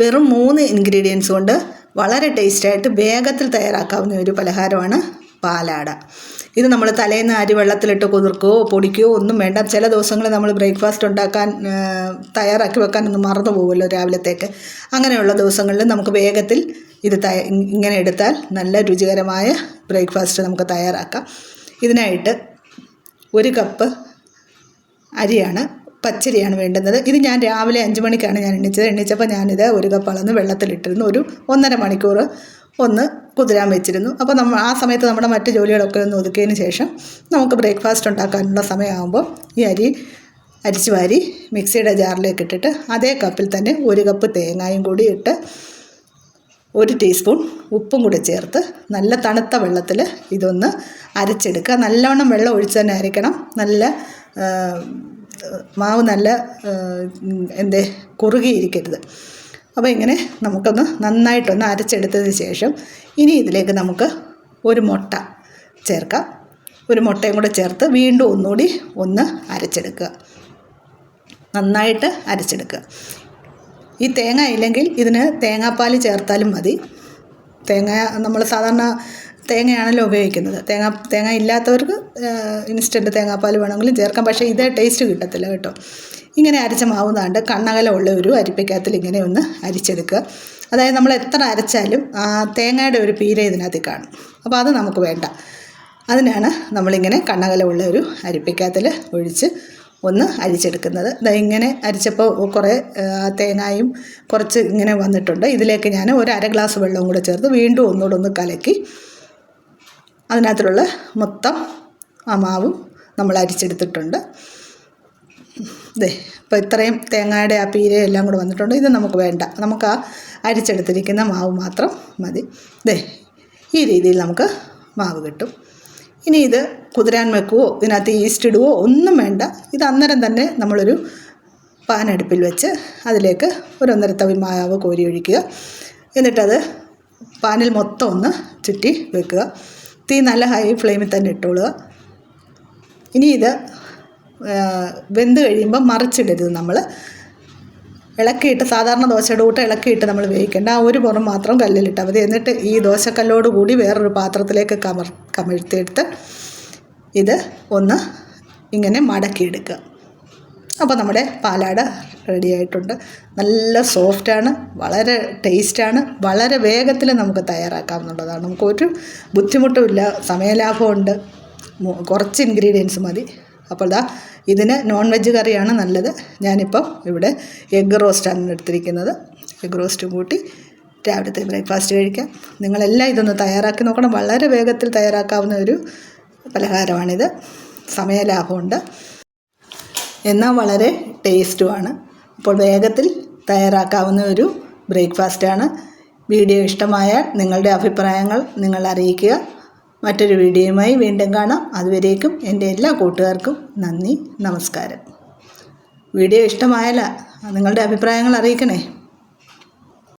വെറും മൂന്ന് ഇൻഗ്രീഡിയൻസ് കൊണ്ട് വളരെ ടേസ്റ്റായിട്ട് വേഗത്തിൽ തയ്യാറാക്കാവുന്ന ഒരു പലഹാരമാണ് പാലാട. ഇത് നമ്മൾ തലേന്ന് അരി വെള്ളത്തിലിട്ട് കുതിർക്കുകയോ പൊടിക്കുകയോ ഒന്നും വേണ്ട. ചില ദിവസങ്ങളിൽ നമ്മൾ ബ്രേക്ക്ഫാസ്റ്റ് ഉണ്ടാക്കാൻ തയ്യാറാക്കി വെക്കാനൊന്നും മറന്നു പോകുമല്ലോ രാവിലത്തേക്ക്. അങ്ങനെയുള്ള ദിവസങ്ങളിൽ നമുക്ക് വേഗത്തിൽ ഇത് ഇങ്ങനെ എടുത്താൽ നല്ല രുചികരമായ ബ്രേക്ക്ഫാസ്റ്റ് നമുക്ക് തയ്യാറാക്കാം. ഇതിനായിട്ട് ഒരു കപ്പ് അരിയാണ് പച്ചരിയാണ് വേണ്ടുന്നത്. ഇത് ഞാൻ രാവിലെ അഞ്ച് മണിക്കാണ് ഞാൻ എണ്ണിച്ചത് എണ്ണിച്ചപ്പോൾ ഞാനിത് ഒരു കപ്പ് അളന്ന് വെള്ളത്തിലിട്ടിരുന്നു. ഒരു ഒന്നര മണിക്കൂർ ഒന്ന് കുതിരാൻ വെച്ചിരുന്നു. അപ്പോൾ നമ്മൾ ആ സമയത്ത് നമ്മുടെ മറ്റ് ജോലികളൊക്കെ ഒന്ന് ഒതുക്കിയതിന് ശേഷം നമുക്ക് ബ്രേക്ക്ഫാസ്റ്റ് ഉണ്ടാക്കാനുള്ള സമയമാകുമ്പോൾ ഈ അരി അരിച്ചു വാരി മിക്സിയുടെ ജാറിലേക്ക് ഇട്ടിട്ട് അതേ കപ്പിൽ തന്നെ ഒരു കപ്പ് തേങ്ങായും കൂടി ഇട്ട് ഒരു ടീസ്പൂൺ ഉപ്പും കൂടി ചേർത്ത് നല്ല തണുത്ത വെള്ളത്തിൽ ഇതൊന്ന് അരച്ചെടുക്കുക. നല്ലവണ്ണം വെള്ളം ഒഴിച്ച് തന്നെ അരയ്ക്കണം. നല്ല മാവ് നല്ല എന്തേ കുറുകിയിരിക്കരുത്. അപ്പോൾ ഇങ്ങനെ നമുക്കൊന്ന് നന്നായിട്ടൊന്ന് അരച്ചെടുത്തതിന് ശേഷം ഇനി ഇതിലേക്ക് നമുക്ക് ഒരു മുട്ട ചേർക്കാം. ഒരു മുട്ടയും കൂടെ ചേർത്ത് വീണ്ടും ഒന്നുകൂടി ഒന്ന് അരച്ചെടുക്കുക. നന്നായിട്ട് അരച്ചെടുക്കുക. ഈ തേങ്ങ ഇല്ലെങ്കിൽ ഇതിന് തേങ്ങാപ്പാൽ ചേർത്താലും മതി. തേങ്ങ നമ്മൾ സാധാരണ തേങ്ങയാണല്ലോ ഉപയോഗിക്കുന്നത്. തേങ്ങ തേങ്ങ ഇല്ലാത്തവർക്ക് ഇൻസ്റ്റന്റ് തേങ്ങാപ്പാൽ വേണമെങ്കിലും ചേർക്കാം. പക്ഷേ ഇതേ ടേസ്റ്റ് കിട്ടത്തില്ല കേട്ടോ. ഇങ്ങനെ അരച്ച മാവുന്നാണ്ട് കണ്ണകലമുള്ള ഒരു അരിപ്പയ്ക്കകത്തിൽ ഇങ്ങനെ ഒന്ന് അരിച്ചെടുക്കുക. അതായത് നമ്മൾ എത്ര അരച്ചാലും തേങ്ങയുടെ ഒരു പീര ഇതിനകത്ത് കാണും. അപ്പോൾ അത് നമുക്ക് വേണ്ട. അതിനാണ് നമ്മളിങ്ങനെ കണ്ണകലമുള്ള ഒരു അരിപ്പയ്ക്കകത്തിൽ ഒഴിച്ച് ഒന്ന് അരിച്ചെടുക്കുന്നത്. ഇങ്ങനെ അരിച്ചപ്പോൾ കുറേ തേങ്ങായും കുറച്ച് ഇങ്ങനെ വന്നിട്ടുണ്ട്. ഇതിലേക്ക് ഞാൻ ഒരു അര ഗ്ലാസ് വെള്ളവും കൂടെ ചേർത്ത് വീണ്ടും ഒന്നുകൂടെ ഒന്ന് കലക്കി അതിനകത്തുള്ള മൊത്തം ആ മാവും നമ്മൾ അരിച്ചെടുത്തിട്ടുണ്ട്. ദേ ഇപ്പോൾ ഇത്രയും തേങ്ങയുടെ ആ പീരയും എല്ലാം കൂടെ വന്നിട്ടുണ്ട്. ഇത് നമുക്ക് വേണ്ട. നമുക്ക് ആ അരിച്ചെടുത്തിരിക്കുന്ന മാവ് മാത്രം മതി. ദേ ഈ രീതിയിൽ നമുക്ക് മാവ് കിട്ടും. ഇനി ഇത് കുതിരാൻ വെക്കുവോ ഇതിനകത്ത് ഈസ്റ്റ് ഇടുവോ ഒന്നും വേണ്ട. ഇത് അന്നേരം തന്നെ നമ്മളൊരു പാൻ അടുപ്പിൽ വെച്ച് അതിലേക്ക് ഒരു ഒന്നര തവി മാവ് കോരി ഒഴിക്കുക. എന്നിട്ടത് പാനിൽ മൊത്തം ഒന്ന് ചുറ്റി വെക്കുക. തീ നല്ല ഹൈ ഫ്ലെയിമിൽ തന്നെ ഇട്ടോളുക. ഇനി ഇത് വെന്ത് കഴിയുമ്പോൾ മറിച്ചിടരുത് നമ്മൾ ഇളക്കിയിട്ട് സാധാരണ ദോശയുടെ കൂട്ട് ഇളക്കിയിട്ട് നമ്മൾ വേവിക്കേണ്ട. ആ ഒരു പുറം മാത്രം കല്ലിലിട്ടാൽ മതി. എന്നിട്ട് ഈ ദോശക്കല്ലോട് കൂടി വേറൊരു പാത്രത്തിലേക്ക് കമർ കമഴ്ത്തിയെടുത്ത് ഇത് ഒന്ന് ഇങ്ങനെ മടക്കിയെടുക്കുക. അപ്പോൾ നമ്മുടെ പാലാട റെഡി ആയിട്ടുണ്ട്. നല്ല സോഫ്റ്റാണ് വളരെ ടേസ്റ്റാണ് വളരെ വേഗത്തിൽ നമുക്ക് തയ്യാറാക്കാവുന്നതാണ് നമുക്ക് ഒരു ബുദ്ധിമുട്ടുമില്ല സമയലാഭമുണ്ട്. കുറച്ച് ഇൻഗ്രീഡിയൻസ് മതി. അപ്പോൾ ദാ ഇതിന് നോൺ വെജ് കറിയാണ് നല്ലത്. ഞാനിപ്പം ഇവിടെ എഗ്ഗ് റോസ്റ്റാണ് എടുത്തിരിക്കുന്നത്. എഗ്ഗ് റോസ്റ്റും കൂട്ടി രാവിലത്തെ ബ്രേക്ക്ഫാസ്റ്റ് കഴിക്കാം. നിങ്ങളെല്ലാം ഇതൊന്ന് തയ്യാറാക്കി നോക്കണം. വളരെ വേഗത്തിൽ തയ്യാറാക്കാവുന്ന ഒരു പലഹാരമാണിത്. സമയലാഭമുണ്ട്. എന്നാൽ വളരെ ടേസ്റ്റുമാണ്. അപ്പോൾ വേഗത്തിൽ തയ്യാറാക്കാവുന്ന ഒരു ബ്രേക്ക്ഫാസ്റ്റാണ്. വീഡിയോ ഇഷ്ടമായാൽ നിങ്ങളുടെ അഭിപ്രായങ്ങൾ നിങ്ങൾ അറിയിക്കുക. മറ്റൊരു വീഡിയോയുമായി വീണ്ടും കാണാം. അതുവരേക്കും എന്റെ എല്ലാ കൂട്ടുകാർക്കും നന്ദി നമസ്കാരം. വീഡിയോ ഇഷ്ടമായാല നിങ്ങളുടെ അഭിപ്രായങ്ങൾ അറിയിക്കണേ.